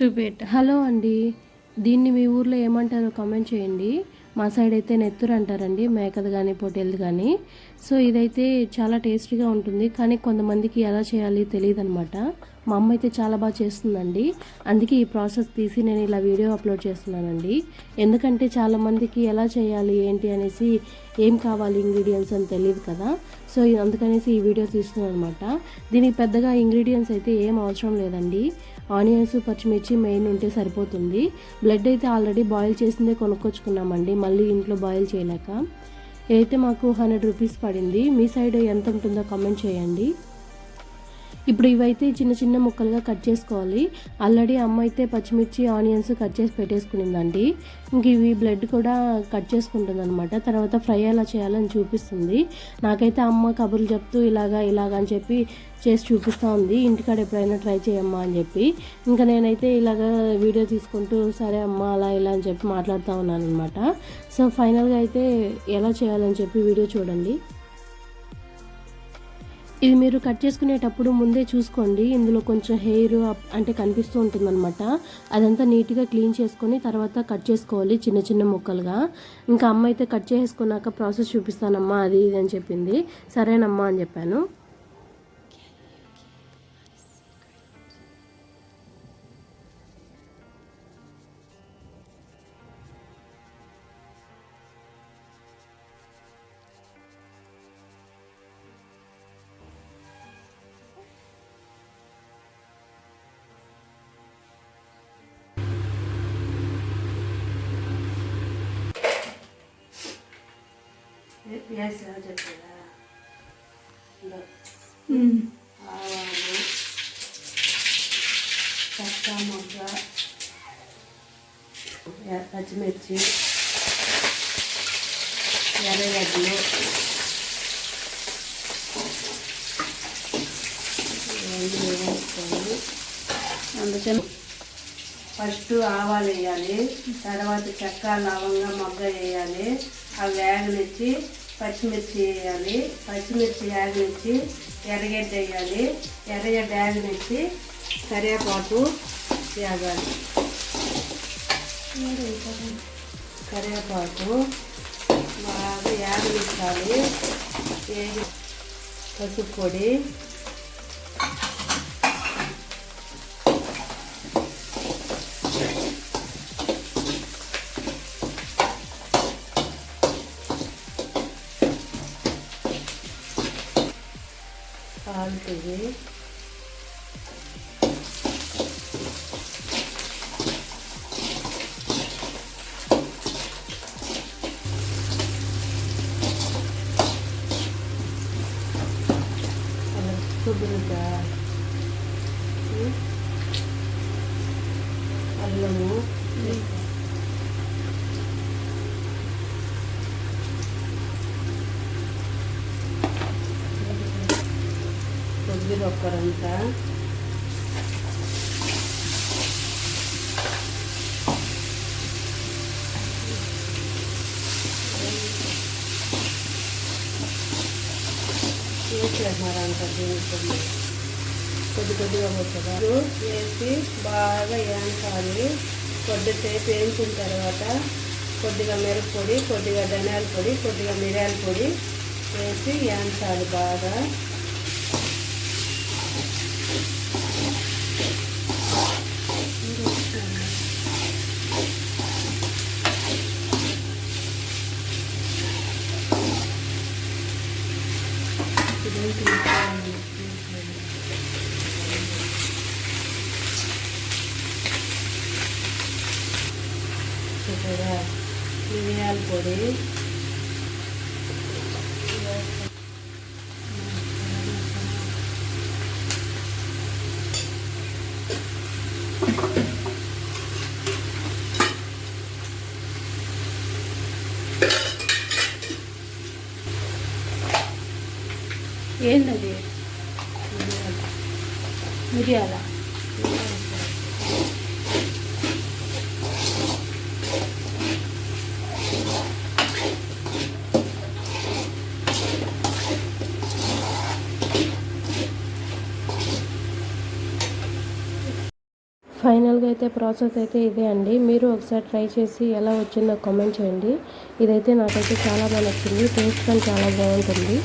చూపెట్ hello అండి. దీన్ని మీ ఊర్లో ఏమంటారో కామెంట్ చేయండి. మా సైడ్ అయితే నెత్తురు అంటారండి మేకది కానీ పొట్టేలది కానీ సో ఇదైతే చాలా టేస్టీగా ఉంటుంది. కానీ కొంతమందికి ఎలా చేయాలి తెలియదు అనమాట మా అమ్మ అయితే చాలా బాగా చేస్తుందండి. అందుకే ఈ ప్రాసెస్ తీసి నేను ఇలా వీడియో అప్లోడ్ చేస్తున్నానండి. ఎందుకంటే చాలామందికి ఎలా చేయాలి ఏంటి అనేసి ఏం కావాలి ఇంగ్రీడియంట్స్ అని తెలియదు కదా. సో అందుకనేసి ఈ వీడియో తీస్తున్నాను అనమాట దీనికి పెద్దగా ఇంగ్రీడియంట్స్ అయితే ఏం అవసరం లేదండి. ఆనియన్స్ పచ్చిమిర్చి మెయిన్ ఉంటే సరిపోతుంది. బ్లడ్ అయితే ఆల్రెడీ బాయిల్ చేసిందే కొనుక్కొచ్చుకున్నామండి. మళ్ళీ ఇంట్లో బాయిల్ చేయలేక. అయితే మాకు హండ్రెడ్ రూపీస్ పడింది మీ సైడ్ ఎంత ఉంటుందో కామెంట్ చేయండి. ఇప్పుడు ఇవైతే చిన్న చిన్న ముక్కలుగా కట్ చేసుకోవాలి. ఆల్రెడీ అమ్మ అయితే పచ్చిమిర్చి ఆనియన్స్ కట్ చేసి పెట్టేసుకునిందండి. ఇంక ఇవి బ్లడ్ కూడా కట్ చేసుకుంటుంది అనమాట తర్వాత ఫ్రై ఎలా చేయాలని చూపిస్తుంది. నాకైతే అమ్మ కబుర్లు చెప్తూ ఇలాగా ఇలాగా అని చెప్పి చేసి చూపిస్తూ ఉంది. ఇంటికాడ ఎప్పుడైనా ట్రై చేయమ్మా అని చెప్పి. ఇంకా నేనైతే ఇలాగ వీడియో తీసుకుంటూ సరే అమ్మ అలా ఇలా అని చెప్పి మాట్లాడుతూ ఉన్నాను అనమాట సో ఫైనల్గా అయితే ఎలా చేయాలని చెప్పి వీడియో చూడండి. ఇది మీరు కట్ చేసుకునేటప్పుడు ముందే చూసుకోండి. ఇందులో కొంచెం హెయిర్ అంటే కనిపిస్తూ ఉంటుందన్నమాట. అదంతా నీట్గా క్లీన్ చేసుకొని తర్వాత కట్ చేసుకోవాలి చిన్న చిన్న ముక్కలుగా. ఇంకా అమ్మ అయితే కట్ చేసుకున్నాక ప్రాసెస్ చూపిస్తానమ్మా అది ఇది అని చెప్పింది. సరేనమ్మా అని చెప్పాను. ఆవాలు పచ్చ మొగ్గ పచ్చిమిర్చి ఎర్రగడ్డలు అందుకని ఫస్ట్ ఆవాలు వేయాలి తర్వాత చెక్క లవంగా మొగ్గ వేయాలి. అవి వేగనిచ్చి పచ్చిమిర్చి వేయాలి. పచ్చిమిర్చి వేగనిచ్చి ఎర్రగడ్డ వేయాలి. ఎర్రగడ్డ వేగనిచ్చి కరివేపాకు వేగాలి కరివేపాకు బాగా యాగనిచ్చాలి వేగి పసుపు పొడి 되게 부르자 알러무 응? కొద్దిగా ఒక్కరంతా దీనికి కొద్ది కొద్దిగా పోతారు వేసి బాగా వేయించాలి కొద్దిసేపు వేయించిన తర్వాత కొద్దిగా మిరప్పొడి కొద్దిగా ధనియాల పొడి కొద్దిగా మిరియాల పొడి వేసి వేయించాలి బాగా చక్కగా మిరియాల పొడి ఏంటది? మిరియాల. ఫైనల్గా అయితే ప్రాసెస్ అయితే ఇదే అండి. మీరు ఒకసారి ట్రై చేసి ఎలా వచ్చిందో కామెంట్ చేయండి. ఇదైతే నాకైతే చాలా బాగా నచ్చింది. టేస్ట్ కానీ చాలా బాగుంటుంది.